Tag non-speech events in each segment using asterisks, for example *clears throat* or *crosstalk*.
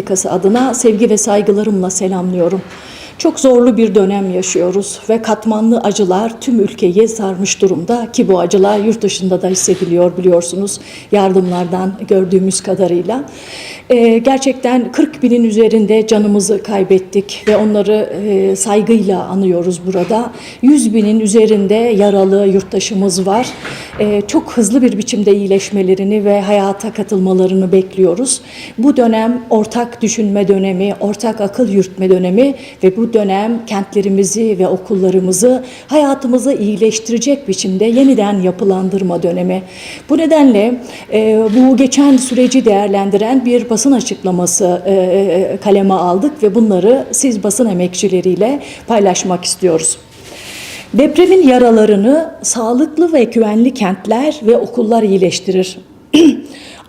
Sendikası adına sevgi ve saygılarımla selamlıyorum. Çok zorlu bir dönem yaşıyoruz ve katmanlı acılar tüm ülkeyi sarmış durumda ki bu acılar yurt dışında da hissediliyor biliyorsunuz yardımlardan gördüğümüz kadarıyla. Ee, gerçekten 40 binin üzerinde canımızı kaybettik ve onları e, saygıyla anıyoruz burada. 100 binin üzerinde yaralı yurttaşımız var. Ee, çok hızlı bir biçimde iyileşmelerini ve hayata katılmalarını bekliyoruz. Bu dönem ortak düşünme dönemi, ortak akıl yürütme dönemi ve bu dönem kentlerimizi ve okullarımızı hayatımızı iyileştirecek biçimde yeniden yapılandırma dönemi. Bu nedenle e, bu geçen süreci değerlendiren bir basın açıklaması e, e, kaleme aldık ve bunları siz basın emekçileriyle paylaşmak istiyoruz. Depremin yaralarını sağlıklı ve güvenli kentler ve okullar iyileştirir. *clears throat*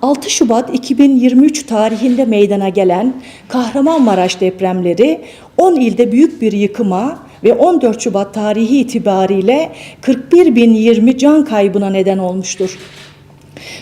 6 Şubat 2023 tarihinde meydana gelen Kahramanmaraş depremleri 10 ilde büyük bir yıkıma ve 14 Şubat tarihi itibariyle 41.020 can kaybına neden olmuştur.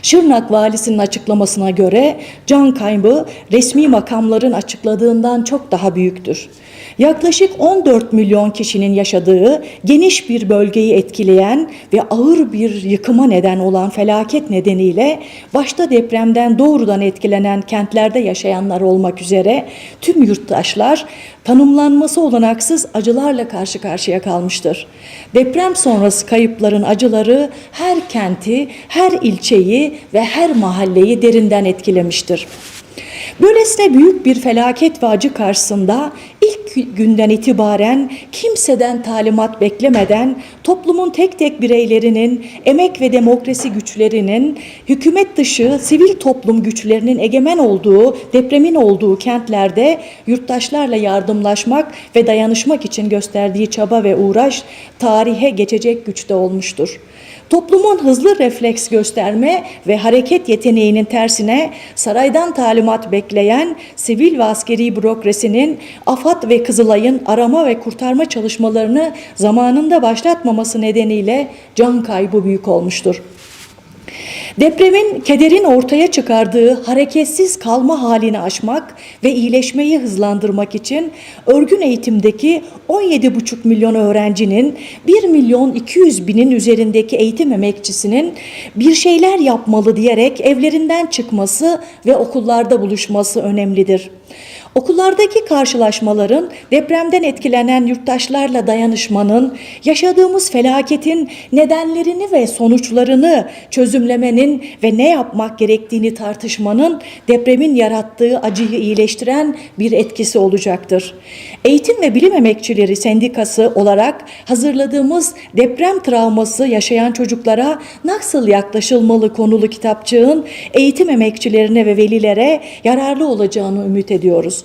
Şırnak valisinin açıklamasına göre can kaybı resmi makamların açıkladığından çok daha büyüktür. Yaklaşık 14 milyon kişinin yaşadığı geniş bir bölgeyi etkileyen ve ağır bir yıkıma neden olan felaket nedeniyle başta depremden doğrudan etkilenen kentlerde yaşayanlar olmak üzere tüm yurttaşlar tanımlanması olanaksız acılarla karşı karşıya kalmıştır. Deprem sonrası kayıpların acıları her kenti, her ilçeyi ve her mahalleyi derinden etkilemiştir. Böylesine büyük bir felaket ve acı karşısında günden itibaren kimseden talimat beklemeden toplumun tek tek bireylerinin, emek ve demokrasi güçlerinin, hükümet dışı sivil toplum güçlerinin egemen olduğu, depremin olduğu kentlerde yurttaşlarla yardımlaşmak ve dayanışmak için gösterdiği çaba ve uğraş tarihe geçecek güçte olmuştur. Toplumun hızlı refleks gösterme ve hareket yeteneğinin tersine saraydan talimat bekleyen sivil ve askeri bürokrasinin AFAD ve Kızılay'ın arama ve kurtarma çalışmalarını zamanında başlatmaması nedeniyle can kaybı büyük olmuştur. Depremin kederin ortaya çıkardığı hareketsiz kalma halini aşmak ve iyileşmeyi hızlandırmak için örgün eğitimdeki 17,5 milyon öğrencinin 1 milyon 200 binin üzerindeki eğitim emekçisinin bir şeyler yapmalı diyerek evlerinden çıkması ve okullarda buluşması önemlidir. Okullardaki karşılaşmaların depremden etkilenen yurttaşlarla dayanışmanın, yaşadığımız felaketin nedenlerini ve sonuçlarını çözümlemenin ve ne yapmak gerektiğini tartışmanın depremin yarattığı acıyı iyileştiren bir etkisi olacaktır. Eğitim ve Bilim Emekçileri Sendikası olarak hazırladığımız deprem travması yaşayan çocuklara nasıl yaklaşılmalı konulu kitapçığın eğitim emekçilerine ve velilere yararlı olacağını ümit ediyoruz.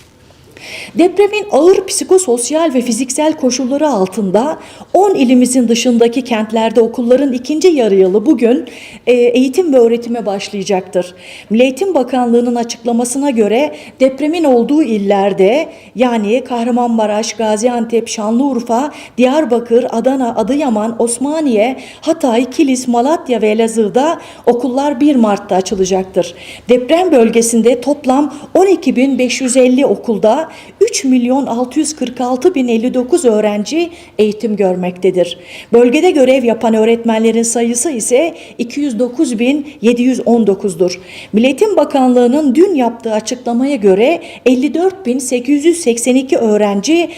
Depremin ağır psikososyal ve fiziksel koşulları altında 10 ilimizin dışındaki kentlerde okulların ikinci yarı yılı bugün e, eğitim ve öğretime başlayacaktır. Milli Eğitim Bakanlığı'nın açıklamasına göre depremin olduğu illerde yani Kahramanmaraş, Gaziantep, Şanlıurfa, Diyarbakır, Adana, Adıyaman, Osmaniye, Hatay, Kilis, Malatya ve Elazığ'da okullar 1 Mart'ta açılacaktır. Deprem bölgesinde toplam 12.550 okulda 3 milyon 646 bin 59 öğrenci eğitim görmektedir. Bölgede görev yapan öğretmenlerin sayısı ise 209 bin 719'dur. Milletin Bakanlığı'nın dün yaptığı açıklamaya göre 54 bin 882 öğrenci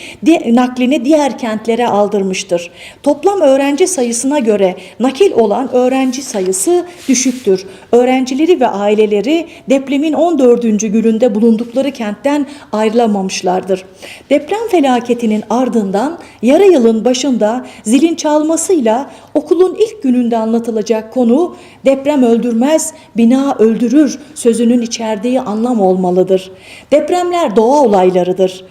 naklini diğer kentlere aldırmıştır. Toplam öğrenci sayısına göre nakil olan öğrenci sayısı düşüktür. Öğrencileri ve aileleri depremin 14. gününde bulundukları kentten ayrılamamışlardır. Deprem felaketinin ardından yarı yılın başında zilin çalmasıyla okulun ilk gününde anlatılacak konu deprem öldürmez, bina öldürür sözünün içerdiği anlam olmalıdır. Depremler doğa olaylarıdır.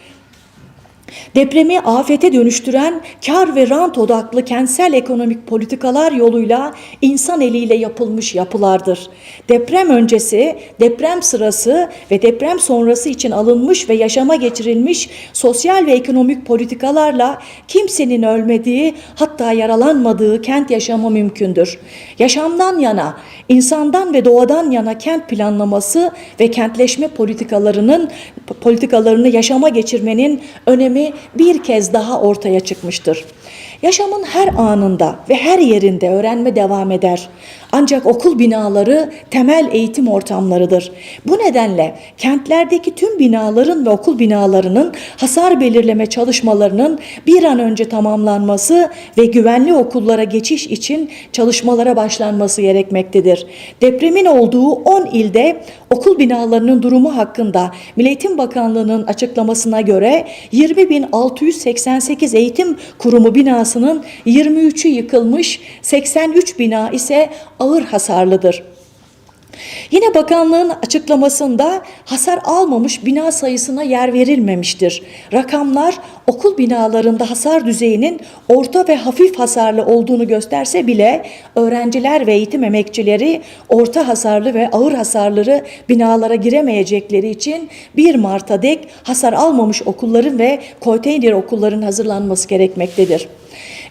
Depremi afete dönüştüren kar ve rant odaklı kentsel ekonomik politikalar yoluyla insan eliyle yapılmış yapılardır. Deprem öncesi, deprem sırası ve deprem sonrası için alınmış ve yaşama geçirilmiş sosyal ve ekonomik politikalarla kimsenin ölmediği hatta yaralanmadığı kent yaşamı mümkündür. Yaşamdan yana, insandan ve doğadan yana kent planlaması ve kentleşme politikalarının politikalarını yaşama geçirmenin önemi bir kez daha ortaya çıkmıştır. Yaşamın her anında ve her yerinde öğrenme devam eder. Ancak okul binaları temel eğitim ortamlarıdır. Bu nedenle kentlerdeki tüm binaların ve okul binalarının hasar belirleme çalışmalarının bir an önce tamamlanması ve güvenli okullara geçiş için çalışmalara başlanması gerekmektedir. Depremin olduğu 10 ilde okul binalarının durumu hakkında Milli Eğitim Bakanlığı'nın açıklamasına göre 20.688 eğitim kurumu binasının 23'ü yıkılmış, 83 bina ise ağır hasarlıdır. Yine bakanlığın açıklamasında hasar almamış bina sayısına yer verilmemiştir. Rakamlar okul binalarında hasar düzeyinin orta ve hafif hasarlı olduğunu gösterse bile öğrenciler ve eğitim emekçileri orta hasarlı ve ağır hasarları binalara giremeyecekleri için 1 Mart'a dek hasar almamış okulların ve konteyner okulların hazırlanması gerekmektedir.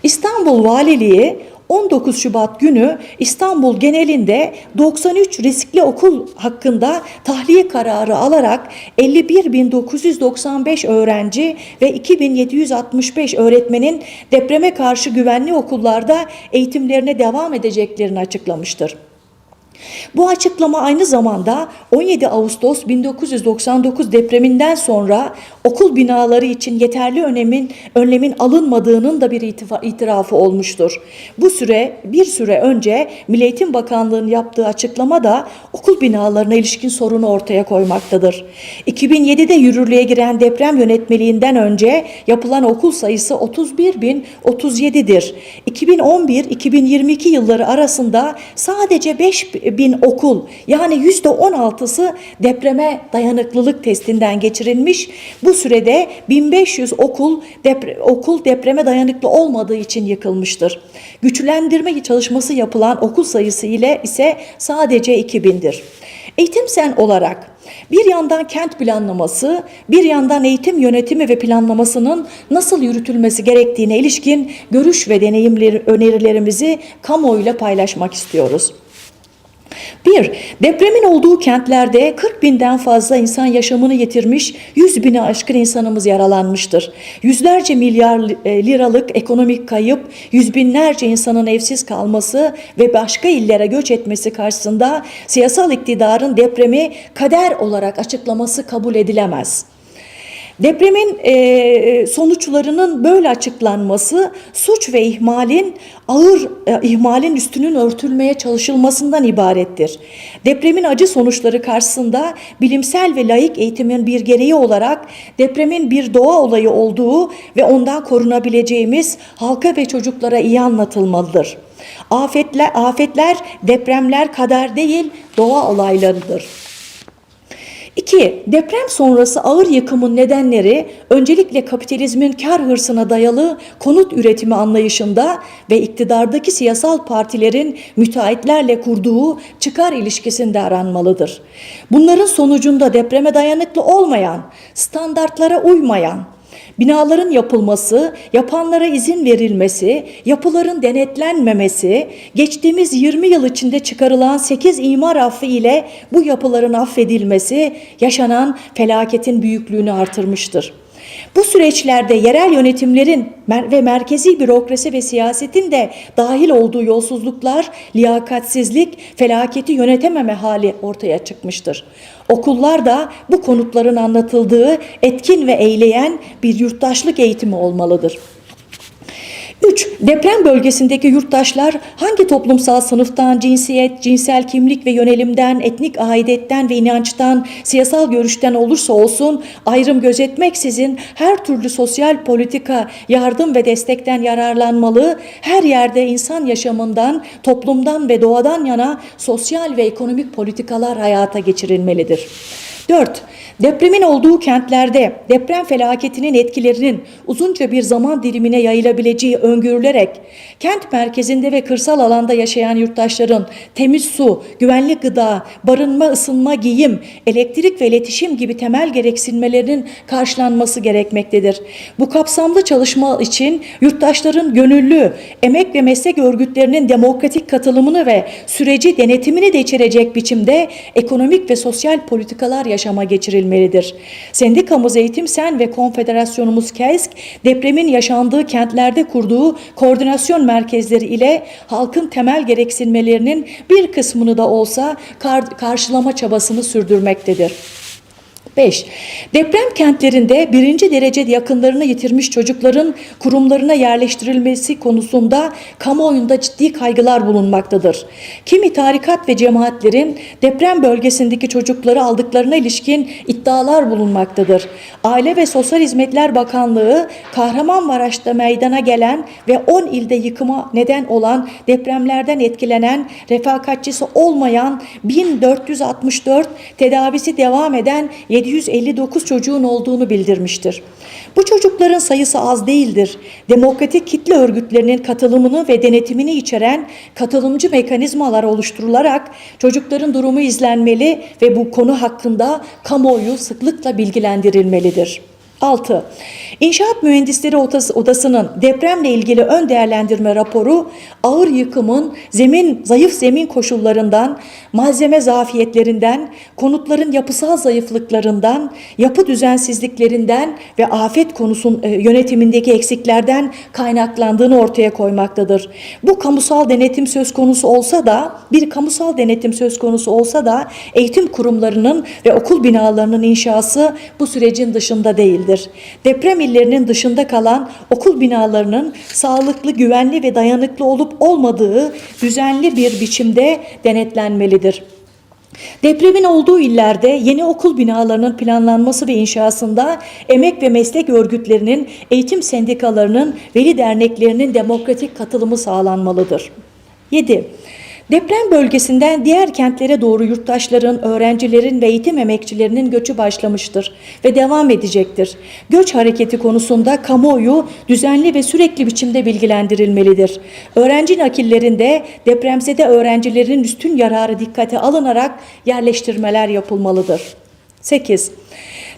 İstanbul Valiliği 19 Şubat günü İstanbul genelinde 93 riskli okul hakkında tahliye kararı alarak 51.995 öğrenci ve 2.765 öğretmenin depreme karşı güvenli okullarda eğitimlerine devam edeceklerini açıklamıştır. Bu açıklama aynı zamanda 17 Ağustos 1999 depreminden sonra okul binaları için yeterli önemin önlemin alınmadığının da bir itirafı olmuştur. Bu süre bir süre önce Milli Eğitim Bakanlığı'nın yaptığı açıklama da okul binalarına ilişkin sorunu ortaya koymaktadır. 2007'de yürürlüğe giren deprem yönetmeliğinden önce yapılan okul sayısı 31.037'dir. 2011-2022 yılları arasında sadece 5000 okul yani %16'sı depreme dayanıklılık testinden geçirilmiş. Bu sürede 1500 okul depre- okul depreme dayanıklı olmadığı için yıkılmıştır. Güçlendirme çalışması yapılan okul sayısı ile ise sadece 2000'dir. Eğitim sen olarak bir yandan kent planlaması, bir yandan eğitim yönetimi ve planlamasının nasıl yürütülmesi gerektiğine ilişkin görüş ve deneyimleri, önerilerimizi kamuoyuyla paylaşmak istiyoruz. 1. Depremin olduğu kentlerde 40 binden fazla insan yaşamını yitirmiş, 100 bine aşkın insanımız yaralanmıştır. Yüzlerce milyar e, liralık ekonomik kayıp, yüz binlerce insanın evsiz kalması ve başka illere göç etmesi karşısında siyasal iktidarın depremi kader olarak açıklaması kabul edilemez. Depremin e, sonuçlarının böyle açıklanması suç ve ihmalin ağır e, ihmalin üstünün örtülmeye çalışılmasından ibarettir. Depremin acı sonuçları karşısında bilimsel ve laik eğitimin bir gereği olarak depremin bir doğa olayı olduğu ve ondan korunabileceğimiz halka ve çocuklara iyi anlatılmalıdır. Afetler, afetler depremler kadar değil doğa olaylarıdır. 2. Deprem sonrası ağır yıkımın nedenleri öncelikle kapitalizmin kar hırsına dayalı konut üretimi anlayışında ve iktidardaki siyasal partilerin müteahhitlerle kurduğu çıkar ilişkisinde aranmalıdır. Bunların sonucunda depreme dayanıklı olmayan, standartlara uymayan, Binaların yapılması, yapanlara izin verilmesi, yapıların denetlenmemesi, geçtiğimiz 20 yıl içinde çıkarılan 8 imar affı ile bu yapıların affedilmesi yaşanan felaketin büyüklüğünü artırmıştır. Bu süreçlerde yerel yönetimlerin ve merkezi bürokrasi ve siyasetin de dahil olduğu yolsuzluklar, liyakatsizlik, felaketi yönetememe hali ortaya çıkmıştır. Okullar da bu konutların anlatıldığı etkin ve eyleyen bir yurttaşlık eğitimi olmalıdır. 3. Deprem bölgesindeki yurttaşlar hangi toplumsal sınıftan, cinsiyet, cinsel kimlik ve yönelimden, etnik aidetten ve inançtan, siyasal görüşten olursa olsun ayrım gözetmeksizin her türlü sosyal politika, yardım ve destekten yararlanmalı, her yerde insan yaşamından, toplumdan ve doğadan yana sosyal ve ekonomik politikalar hayata geçirilmelidir. 4. Depremin olduğu kentlerde deprem felaketinin etkilerinin uzunca bir zaman dilimine yayılabileceği öngörülerek kent merkezinde ve kırsal alanda yaşayan yurttaşların temiz su, güvenli gıda, barınma, ısınma, giyim, elektrik ve iletişim gibi temel gereksinmelerinin karşılanması gerekmektedir. Bu kapsamlı çalışma için yurttaşların gönüllü, emek ve meslek örgütlerinin demokratik katılımını ve süreci denetimini de içerecek biçimde ekonomik ve sosyal politikalar yaşama geçirilmelidir. Sendikamız Eğitim Sen ve Konfederasyonumuz KESK depremin yaşandığı kentlerde kurduğu koordinasyon merkezleri ile halkın temel gereksinmelerinin bir kısmını da olsa kar- karşılama çabasını sürdürmektedir. 5. Deprem kentlerinde birinci derece yakınlarını yitirmiş çocukların kurumlarına yerleştirilmesi konusunda kamuoyunda ciddi kaygılar bulunmaktadır. Kimi tarikat ve cemaatlerin deprem bölgesindeki çocukları aldıklarına ilişkin iddialar bulunmaktadır. Aile ve Sosyal Hizmetler Bakanlığı Kahramanmaraş'ta meydana gelen ve 10 ilde yıkıma neden olan depremlerden etkilenen refakatçisi olmayan 1464 tedavisi devam eden 759 çocuğun olduğunu bildirmiştir. Bu çocukların sayısı az değildir. Demokratik kitle örgütlerinin katılımını ve denetimini içeren katılımcı mekanizmalar oluşturularak çocukların durumu izlenmeli ve bu konu hakkında kamuoyu sıklıkla bilgilendirilmelidir. 6. İnşaat Mühendisleri Odası- Odası'nın depremle ilgili ön değerlendirme raporu ağır yıkımın zemin zayıf zemin koşullarından, malzeme zafiyetlerinden, konutların yapısal zayıflıklarından, yapı düzensizliklerinden ve afet konusun e, yönetimindeki eksiklerden kaynaklandığını ortaya koymaktadır. Bu kamusal denetim söz konusu olsa da bir kamusal denetim söz konusu olsa da eğitim kurumlarının ve okul binalarının inşası bu sürecin dışında değildir. Deprem illerinin dışında kalan okul binalarının sağlıklı, güvenli ve dayanıklı olup olmadığı düzenli bir biçimde denetlenmelidir. Depremin olduğu illerde yeni okul binalarının planlanması ve inşasında emek ve meslek örgütlerinin, eğitim sendikalarının, veli derneklerinin demokratik katılımı sağlanmalıdır. 7. Deprem bölgesinden diğer kentlere doğru yurttaşların, öğrencilerin ve eğitim emekçilerinin göçü başlamıştır ve devam edecektir. Göç hareketi konusunda kamuoyu düzenli ve sürekli biçimde bilgilendirilmelidir. Öğrenci nakillerinde depremzede öğrencilerin üstün yararı dikkate alınarak yerleştirmeler yapılmalıdır. 8.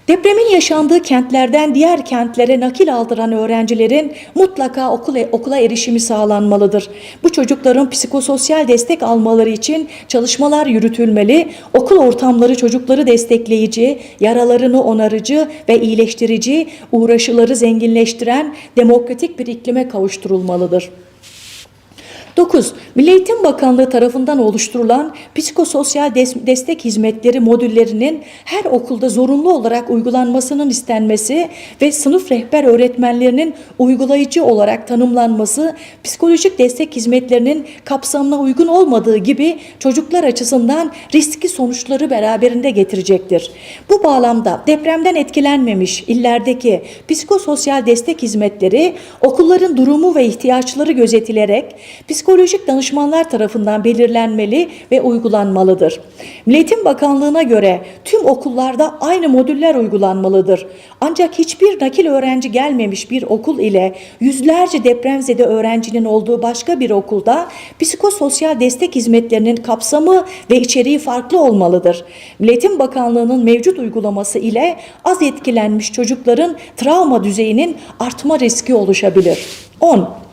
Depremin yaşandığı kentlerden diğer kentlere nakil aldıran öğrencilerin mutlaka okula, okula erişimi sağlanmalıdır. Bu çocukların psikososyal destek almaları için çalışmalar yürütülmeli, okul ortamları çocukları destekleyici, yaralarını onarıcı ve iyileştirici, uğraşıları zenginleştiren demokratik bir iklime kavuşturulmalıdır. 9. Milli Eğitim Bakanlığı tarafından oluşturulan psikososyal des- destek hizmetleri modüllerinin her okulda zorunlu olarak uygulanmasının istenmesi ve sınıf rehber öğretmenlerinin uygulayıcı olarak tanımlanması psikolojik destek hizmetlerinin kapsamına uygun olmadığı gibi çocuklar açısından riskli sonuçları beraberinde getirecektir. Bu bağlamda depremden etkilenmemiş illerdeki psikososyal destek hizmetleri okulların durumu ve ihtiyaçları gözetilerek psikolojik danışmanlar tarafından belirlenmeli ve uygulanmalıdır. Milli Eğitim Bakanlığı'na göre tüm okullarda aynı modüller uygulanmalıdır. Ancak hiçbir nakil öğrenci gelmemiş bir okul ile yüzlerce depremzede öğrencinin olduğu başka bir okulda psikososyal destek hizmetlerinin kapsamı ve içeriği farklı olmalıdır. Milli Eğitim Bakanlığı'nın mevcut uygulaması ile az etkilenmiş çocukların travma düzeyinin artma riski oluşabilir. 10.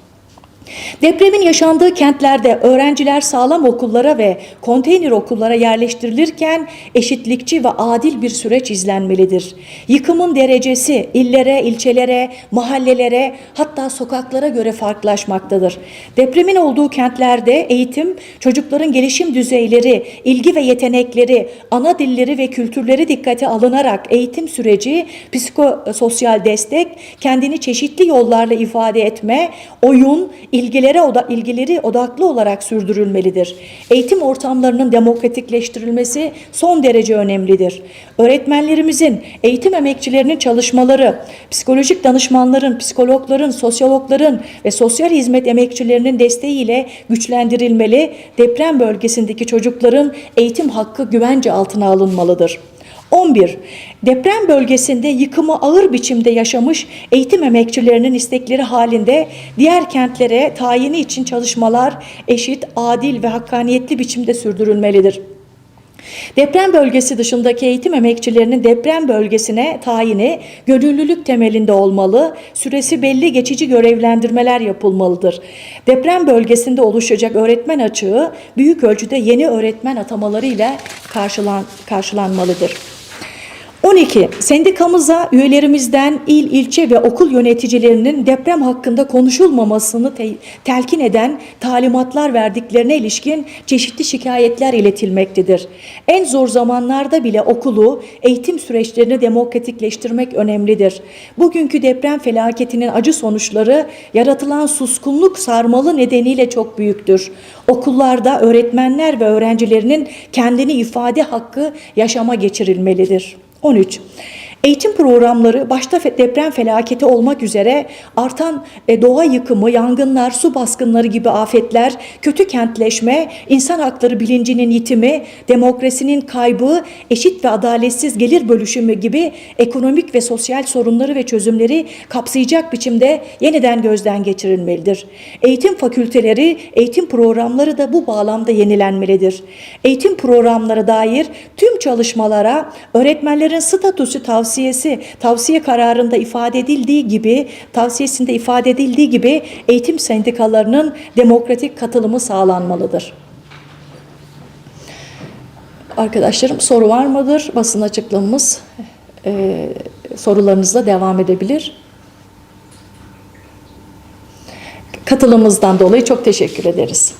Depremin yaşandığı kentlerde öğrenciler sağlam okullara ve konteyner okullara yerleştirilirken eşitlikçi ve adil bir süreç izlenmelidir. Yıkımın derecesi illere, ilçelere, mahallelere hatta sokaklara göre farklılaşmaktadır. Depremin olduğu kentlerde eğitim, çocukların gelişim düzeyleri, ilgi ve yetenekleri, ana dilleri ve kültürleri dikkate alınarak eğitim süreci, psikososyal destek, kendini çeşitli yollarla ifade etme, oyun, ilgilere oda, ilgileri odaklı olarak sürdürülmelidir. Eğitim ortamlarının demokratikleştirilmesi son derece önemlidir. Öğretmenlerimizin, eğitim emekçilerinin çalışmaları, psikolojik danışmanların, psikologların, sosyologların ve sosyal hizmet emekçilerinin desteğiyle güçlendirilmeli, deprem bölgesindeki çocukların eğitim hakkı güvence altına alınmalıdır. 11. Deprem bölgesinde yıkımı ağır biçimde yaşamış eğitim emekçilerinin istekleri halinde diğer kentlere tayini için çalışmalar eşit, adil ve hakkaniyetli biçimde sürdürülmelidir. Deprem bölgesi dışındaki eğitim emekçilerinin deprem bölgesine tayini gönüllülük temelinde olmalı, süresi belli geçici görevlendirmeler yapılmalıdır. Deprem bölgesinde oluşacak öğretmen açığı büyük ölçüde yeni öğretmen atamalarıyla karşılan, karşılanmalıdır. 12. Sendikamıza üyelerimizden il, ilçe ve okul yöneticilerinin deprem hakkında konuşulmamasını te- telkin eden talimatlar verdiklerine ilişkin çeşitli şikayetler iletilmektedir. En zor zamanlarda bile okulu, eğitim süreçlerini demokratikleştirmek önemlidir. Bugünkü deprem felaketinin acı sonuçları yaratılan suskunluk sarmalı nedeniyle çok büyüktür. Okullarda öğretmenler ve öğrencilerinin kendini ifade hakkı yaşama geçirilmelidir. 13. Eğitim programları başta deprem felaketi olmak üzere artan e, doğa yıkımı, yangınlar, su baskınları gibi afetler, kötü kentleşme, insan hakları bilincinin yitimi, demokrasinin kaybı, eşit ve adaletsiz gelir bölüşümü gibi ekonomik ve sosyal sorunları ve çözümleri kapsayacak biçimde yeniden gözden geçirilmelidir. Eğitim fakülteleri, eğitim programları da bu bağlamda yenilenmelidir. Eğitim programları dair tüm çalışmalara öğretmenlerin statüsü tavsiyesi, tavsiye kararında ifade edildiği gibi, tavsiyesinde ifade edildiği gibi eğitim sendikalarının demokratik katılımı sağlanmalıdır. Arkadaşlarım soru var mıdır? Basın açıklamamız e, sorularınızla devam edebilir. Katılımınızdan dolayı çok teşekkür ederiz.